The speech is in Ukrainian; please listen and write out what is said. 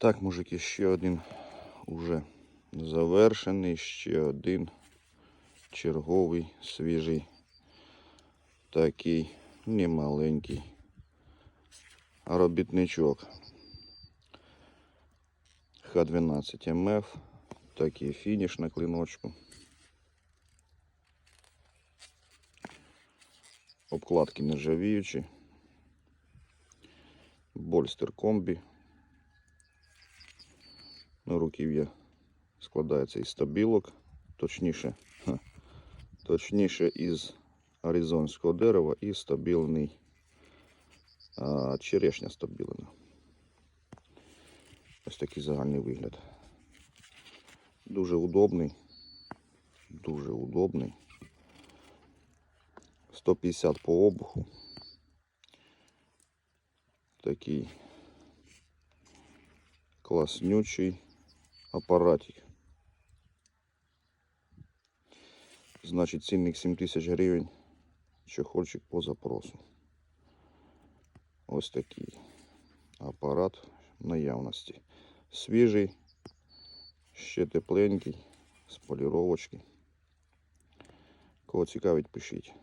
Так, мужики, ще один уже завершений, ще один черговий, свіжий, такий немаленький робітничок. Х12 МФ, такий фініш на клиночку. Обкладки нержавіючі. Больстер комбі. Ну, руків'я складається із стабілок, точніше, ха, точніше із аризонського дерева і стабільний а, черешня стабілена. Ось такий загальний вигляд. Дуже удобний. Дуже удобний. 150 по обуху. Такий класнючий апаратик. Значить, цінник 7 тисяч гривень. Чохольчик по запросу. Ось такий апарат в наявності. Свіжий, ще тепленький, з поліровочки. Кого цікавить, пишіть.